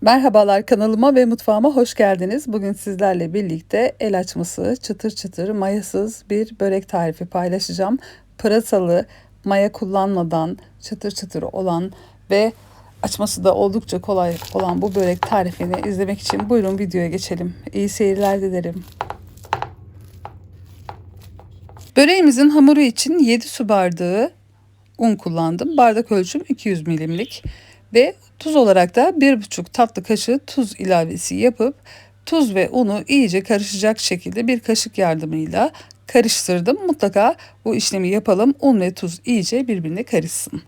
Merhabalar kanalıma ve mutfağıma hoş geldiniz. Bugün sizlerle birlikte el açması, çıtır çıtır, mayasız bir börek tarifi paylaşacağım. Pırasalı, maya kullanmadan çıtır çıtır olan ve açması da oldukça kolay olan bu börek tarifini izlemek için buyurun videoya geçelim. İyi seyirler dilerim. Böreğimizin hamuru için 7 su bardağı un kullandım. Bardak ölçüm 200 milimlik ve tuz olarak da 1,5 tatlı kaşığı tuz ilavesi yapıp tuz ve unu iyice karışacak şekilde bir kaşık yardımıyla karıştırdım. Mutlaka bu işlemi yapalım. Un ve tuz iyice birbirine karışsın.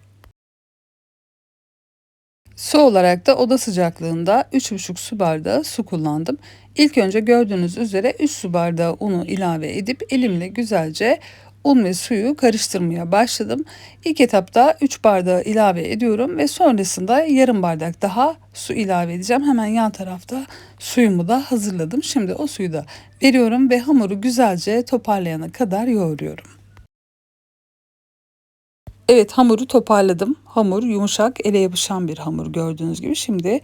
Su olarak da oda sıcaklığında 3,5 su bardağı su kullandım. İlk önce gördüğünüz üzere 3 su bardağı unu ilave edip elimle güzelce un ve suyu karıştırmaya başladım. İlk etapta 3 bardağı ilave ediyorum ve sonrasında yarım bardak daha su ilave edeceğim. Hemen yan tarafta suyumu da hazırladım. Şimdi o suyu da veriyorum ve hamuru güzelce toparlayana kadar yoğuruyorum. Evet hamuru toparladım. Hamur yumuşak, ele yapışan bir hamur gördüğünüz gibi. Şimdi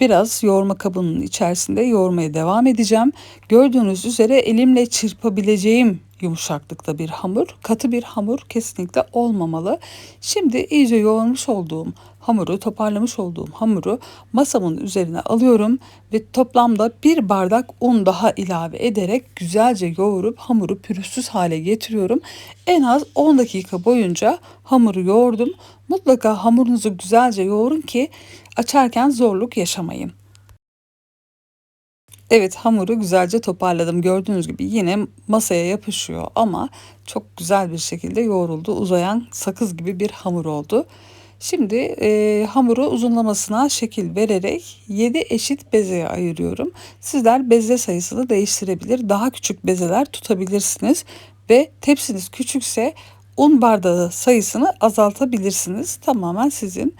biraz yoğurma kabının içerisinde yoğurmaya devam edeceğim. Gördüğünüz üzere elimle çırpabileceğim yumuşaklıkta bir hamur. Katı bir hamur kesinlikle olmamalı. Şimdi iyice yoğurmuş olduğum hamuru, toparlamış olduğum hamuru masamın üzerine alıyorum ve toplamda bir bardak un daha ilave ederek güzelce yoğurup hamuru pürüzsüz hale getiriyorum. En az 10 dakika boyunca hamuru yoğurdum. Mutlaka hamurunuzu güzelce yoğurun ki açarken zorluk yaşamayın. Evet hamuru güzelce toparladım. Gördüğünüz gibi yine masaya yapışıyor ama çok güzel bir şekilde yoğruldu. Uzayan sakız gibi bir hamur oldu. Şimdi e, hamuru uzunlamasına şekil vererek 7 eşit bezeye ayırıyorum. Sizler beze sayısını değiştirebilir. Daha küçük bezeler tutabilirsiniz ve tepsiniz küçükse un bardağı sayısını azaltabilirsiniz. Tamamen sizin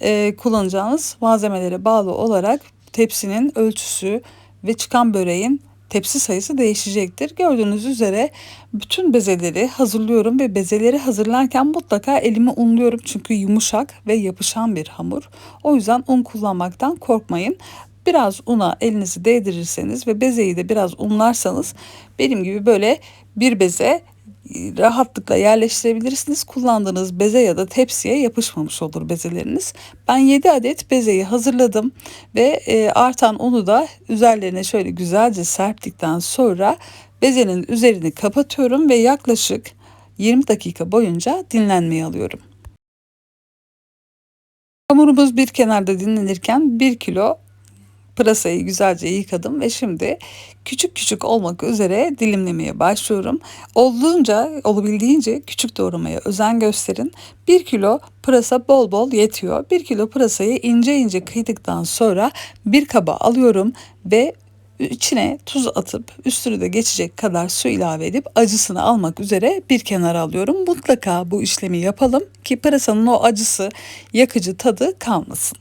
e, kullanacağınız malzemelere bağlı olarak tepsinin ölçüsü ve çıkan böreğin tepsi sayısı değişecektir. Gördüğünüz üzere bütün bezeleri hazırlıyorum ve bezeleri hazırlarken mutlaka elimi unluyorum çünkü yumuşak ve yapışan bir hamur. O yüzden un kullanmaktan korkmayın. Biraz una elinizi değdirirseniz ve bezeyi de biraz unlarsanız benim gibi böyle bir beze rahatlıkla yerleştirebilirsiniz. Kullandığınız beze ya da tepsiye yapışmamış olur bezeleriniz. Ben 7 adet bezeyi hazırladım ve e, artan unu da üzerlerine şöyle güzelce serptikten sonra bezenin üzerini kapatıyorum ve yaklaşık 20 dakika boyunca dinlenmeye alıyorum. Hamurumuz bir kenarda dinlenirken 1 kilo Pırasayı güzelce yıkadım ve şimdi küçük küçük olmak üzere dilimlemeye başlıyorum. Olduğunca, olabildiğince küçük doğramaya özen gösterin. 1 kilo pırasa bol bol yetiyor. 1 kilo pırasayı ince ince kıydıktan sonra bir kaba alıyorum ve içine tuz atıp üstünü de geçecek kadar su ilave edip acısını almak üzere bir kenara alıyorum. Mutlaka bu işlemi yapalım ki pırasanın o acısı, yakıcı tadı kalmasın.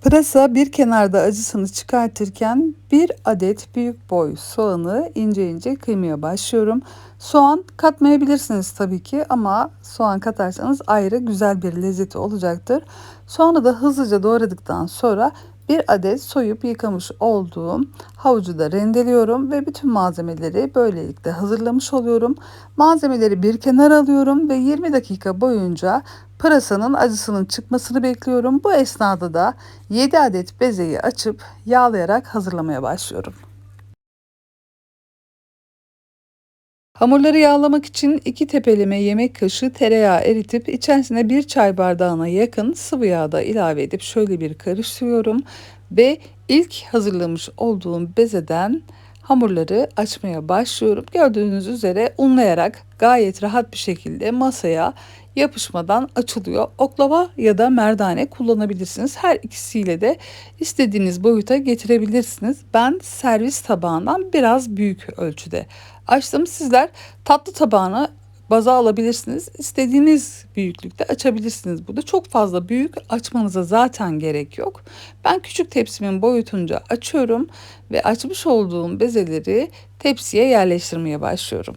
Pırasa bir kenarda acısını çıkartırken bir adet büyük boy soğanı ince ince kıymaya başlıyorum. Soğan katmayabilirsiniz tabii ki ama soğan katarsanız ayrı güzel bir lezzeti olacaktır. Soğanı da hızlıca doğradıktan sonra bir adet soyup yıkamış olduğum havucu da rendeliyorum ve bütün malzemeleri böylelikle hazırlamış oluyorum. Malzemeleri bir kenara alıyorum ve 20 dakika boyunca pırasanın acısının çıkmasını bekliyorum. Bu esnada da 7 adet bezeyi açıp yağlayarak hazırlamaya başlıyorum. Hamurları yağlamak için iki tepeleme yemek kaşığı tereyağı eritip içerisine bir çay bardağına yakın sıvı yağ da ilave edip şöyle bir karıştırıyorum ve ilk hazırlamış olduğum bezeden hamurları açmaya başlıyorum. Gördüğünüz üzere unlayarak gayet rahat bir şekilde masaya yapışmadan açılıyor. Oklava ya da merdane kullanabilirsiniz. Her ikisiyle de istediğiniz boyuta getirebilirsiniz. Ben servis tabağından biraz büyük ölçüde açtım. Sizler tatlı tabağına baza alabilirsiniz. İstediğiniz büyüklükte açabilirsiniz. Burada çok fazla büyük açmanıza zaten gerek yok. Ben küçük tepsimin boyutunca açıyorum ve açmış olduğum bezeleri tepsiye yerleştirmeye başlıyorum.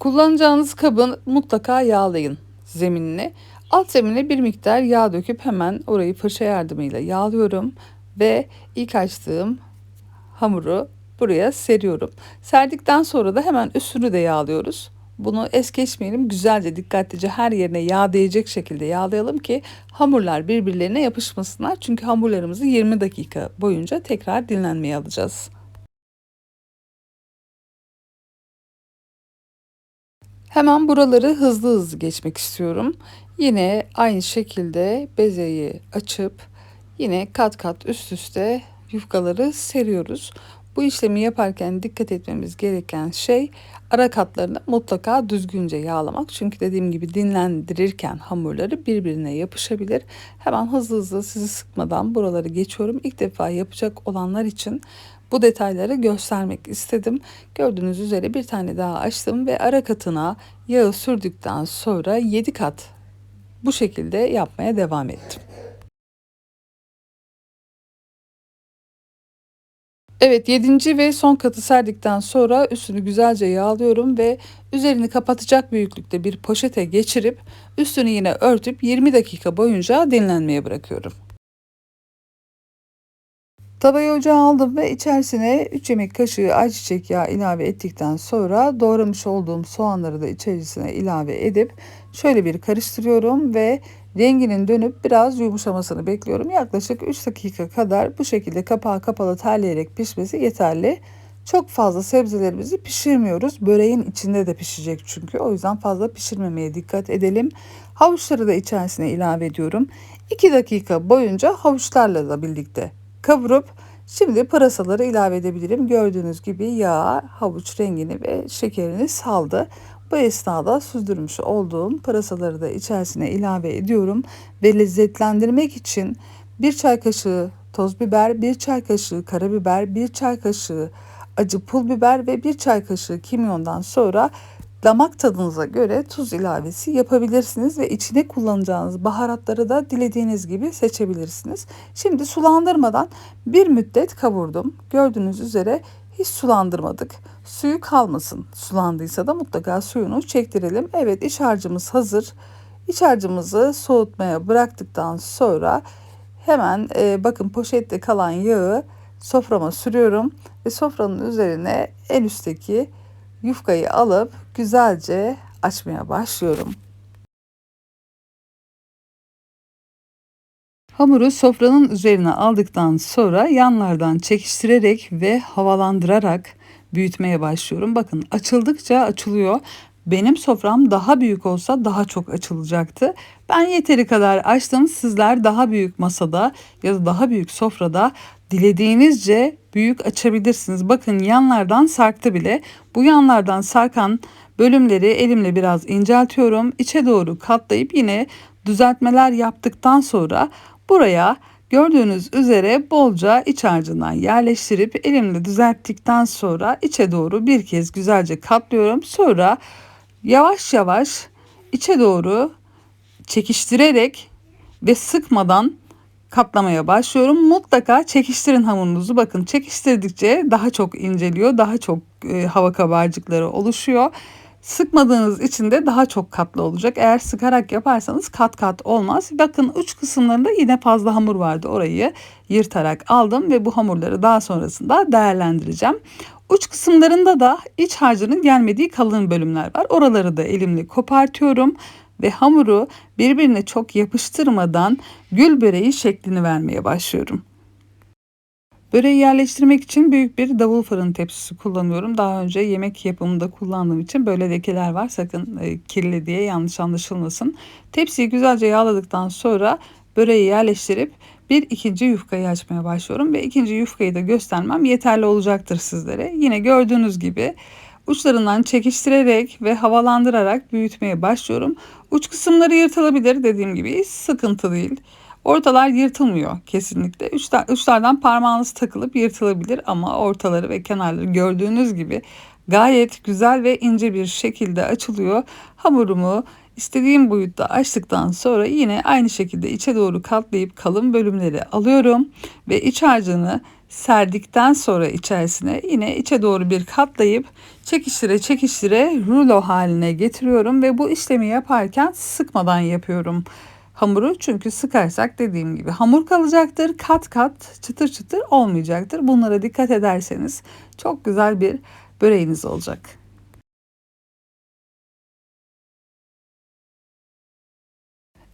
Kullanacağınız kabın mutlaka yağlayın zeminini. Alt zemine bir miktar yağ döküp hemen orayı fırça yardımıyla yağlıyorum ve ilk açtığım hamuru buraya seriyorum. Serdikten sonra da hemen üstünü de yağlıyoruz. Bunu es geçmeyelim. Güzelce dikkatlice her yerine yağ değecek şekilde yağlayalım ki hamurlar birbirlerine yapışmasınlar. Çünkü hamurlarımızı 20 dakika boyunca tekrar dinlenmeye alacağız. Hemen buraları hızlı hızlı geçmek istiyorum. Yine aynı şekilde bezeyi açıp yine kat kat üst üste yufkaları seriyoruz. Bu işlemi yaparken dikkat etmemiz gereken şey ara katlarını mutlaka düzgünce yağlamak. Çünkü dediğim gibi dinlendirirken hamurları birbirine yapışabilir. Hemen hızlı hızlı sizi sıkmadan buraları geçiyorum. İlk defa yapacak olanlar için bu detayları göstermek istedim. Gördüğünüz üzere bir tane daha açtım ve ara katına yağı sürdükten sonra 7 kat bu şekilde yapmaya devam ettim. Evet yedinci ve son katı serdikten sonra üstünü güzelce yağlıyorum ve üzerini kapatacak büyüklükte bir poşete geçirip üstünü yine örtüp 20 dakika boyunca dinlenmeye bırakıyorum. Tavayı ocağa aldım ve içerisine 3 yemek kaşığı ayçiçek yağı ilave ettikten sonra doğramış olduğum soğanları da içerisine ilave edip şöyle bir karıştırıyorum ve renginin dönüp biraz yumuşamasını bekliyorum. Yaklaşık 3 dakika kadar bu şekilde kapağı kapalı terleyerek pişmesi yeterli. Çok fazla sebzelerimizi pişirmiyoruz. Böreğin içinde de pişecek çünkü. O yüzden fazla pişirmemeye dikkat edelim. Havuçları da içerisine ilave ediyorum. 2 dakika boyunca havuçlarla da birlikte kavurup şimdi pırasaları ilave edebilirim. Gördüğünüz gibi yağ, havuç rengini ve şekerini saldı. Bu esnada süzdürmüş olduğum pırasaları da içerisine ilave ediyorum ve lezzetlendirmek için bir çay kaşığı toz biber, bir çay kaşığı karabiber, bir çay kaşığı acı pul biber ve bir çay kaşığı kimyondan sonra damak tadınıza göre tuz ilavesi yapabilirsiniz ve içine kullanacağınız baharatları da dilediğiniz gibi seçebilirsiniz. Şimdi sulandırmadan bir müddet kavurdum. Gördüğünüz üzere hiç sulandırmadık. Suyu kalmasın. Sulandıysa da mutlaka suyunu çektirelim. Evet iç harcımız hazır. İç harcımızı soğutmaya bıraktıktan sonra hemen e, bakın poşette kalan yağı soframa sürüyorum ve sofranın üzerine en üstteki yufkayı alıp güzelce açmaya başlıyorum. Hamuru sofranın üzerine aldıktan sonra yanlardan çekiştirerek ve havalandırarak büyütmeye başlıyorum. Bakın açıldıkça açılıyor. Benim sofram daha büyük olsa daha çok açılacaktı. Ben yeteri kadar açtım. Sizler daha büyük masada ya da daha büyük sofrada dilediğinizce büyük açabilirsiniz. Bakın yanlardan sarktı bile. Bu yanlardan sarkan bölümleri elimle biraz inceltiyorum. İçe doğru katlayıp yine düzeltmeler yaptıktan sonra buraya gördüğünüz üzere bolca iç harcından yerleştirip elimle düzelttikten sonra içe doğru bir kez güzelce katlıyorum. Sonra yavaş yavaş içe doğru çekiştirerek ve sıkmadan katlamaya başlıyorum. Mutlaka çekiştirin hamurunuzu. Bakın çekiştirdikçe daha çok inceliyor. Daha çok e, hava kabarcıkları oluşuyor. Sıkmadığınız için de daha çok katlı olacak. Eğer sıkarak yaparsanız kat kat olmaz. Bakın uç kısımlarında yine fazla hamur vardı. Orayı yırtarak aldım ve bu hamurları daha sonrasında değerlendireceğim. Uç kısımlarında da iç harcının gelmediği kalın bölümler var. Oraları da elimle kopartıyorum ve hamuru birbirine çok yapıştırmadan gül böreği şeklini vermeye başlıyorum. Böreği yerleştirmek için büyük bir davul fırın tepsisi kullanıyorum. Daha önce yemek yapımında kullandığım için böyle lekeler var. Sakın e, kirli diye yanlış anlaşılmasın. Tepsiyi güzelce yağladıktan sonra böreği yerleştirip bir ikinci yufkayı açmaya başlıyorum ve ikinci yufkayı da göstermem yeterli olacaktır sizlere. Yine gördüğünüz gibi uçlarından çekiştirerek ve havalandırarak büyütmeye başlıyorum. Uç kısımları yırtılabilir dediğim gibi sıkıntı değil. Ortalar yırtılmıyor kesinlikle. Uçlar, uçlardan parmağınız takılıp yırtılabilir ama ortaları ve kenarları gördüğünüz gibi gayet güzel ve ince bir şekilde açılıyor. Hamurumu İstediğim boyutta açtıktan sonra yine aynı şekilde içe doğru katlayıp kalın bölümleri alıyorum ve iç harcını serdikten sonra içerisine yine içe doğru bir katlayıp çekiştire çekiştire rulo haline getiriyorum ve bu işlemi yaparken sıkmadan yapıyorum hamuru çünkü sıkarsak dediğim gibi hamur kalacaktır kat kat çıtır çıtır olmayacaktır bunlara dikkat ederseniz çok güzel bir böreğiniz olacak.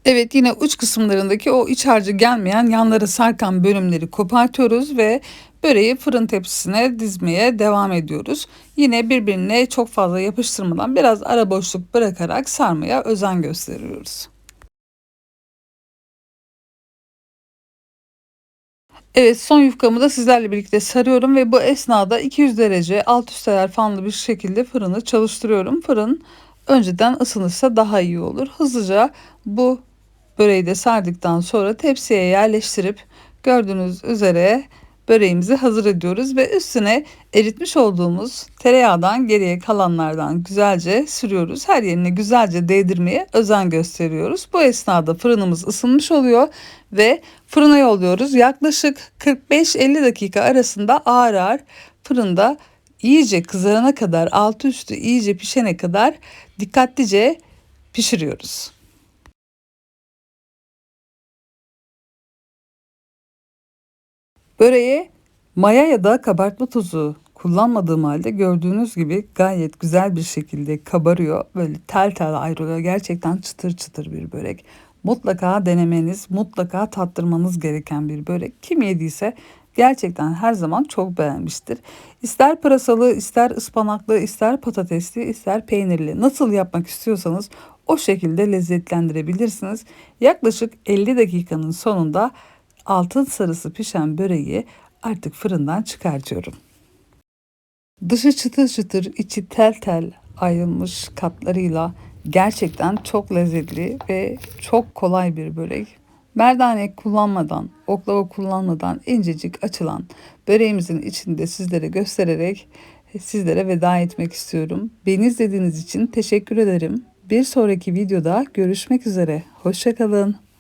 Evet yine uç kısımlarındaki o iç harcı gelmeyen yanlara sarkan bölümleri kopartıyoruz ve böreği fırın tepsisine dizmeye devam ediyoruz. Yine birbirine çok fazla yapıştırmadan biraz ara boşluk bırakarak sarmaya özen gösteriyoruz. Evet son yufkamı da sizlerle birlikte sarıyorum ve bu esnada 200 derece alt üst ayar fanlı bir şekilde fırını çalıştırıyorum. Fırın önceden ısınırsa daha iyi olur. Hızlıca bu böreği de sardıktan sonra tepsiye yerleştirip gördüğünüz üzere böreğimizi hazır ediyoruz ve üstüne eritmiş olduğumuz tereyağdan geriye kalanlardan güzelce sürüyoruz. Her yerine güzelce değdirmeye özen gösteriyoruz. Bu esnada fırınımız ısınmış oluyor ve fırına yolluyoruz. Yaklaşık 45-50 dakika arasında ağır ağır fırında iyice kızarana kadar altı üstü iyice pişene kadar dikkatlice pişiriyoruz. Böreğe maya ya da kabartma tozu kullanmadığım halde gördüğünüz gibi gayet güzel bir şekilde kabarıyor. Böyle tel tel ayrılıyor. Gerçekten çıtır çıtır bir börek. Mutlaka denemeniz, mutlaka tattırmanız gereken bir börek. Kim yediyse gerçekten her zaman çok beğenmiştir. İster pırasalı, ister ıspanaklı, ister patatesli, ister peynirli. Nasıl yapmak istiyorsanız o şekilde lezzetlendirebilirsiniz. Yaklaşık 50 dakikanın sonunda altın sarısı pişen böreği artık fırından çıkartıyorum. Dışı çıtır çıtır, içi tel tel ayrılmış katlarıyla gerçekten çok lezzetli ve çok kolay bir börek. Merdane kullanmadan, oklava kullanmadan incecik açılan böreğimizin içinde sizlere göstererek sizlere veda etmek istiyorum. Beni izlediğiniz için teşekkür ederim. Bir sonraki videoda görüşmek üzere. Hoşçakalın.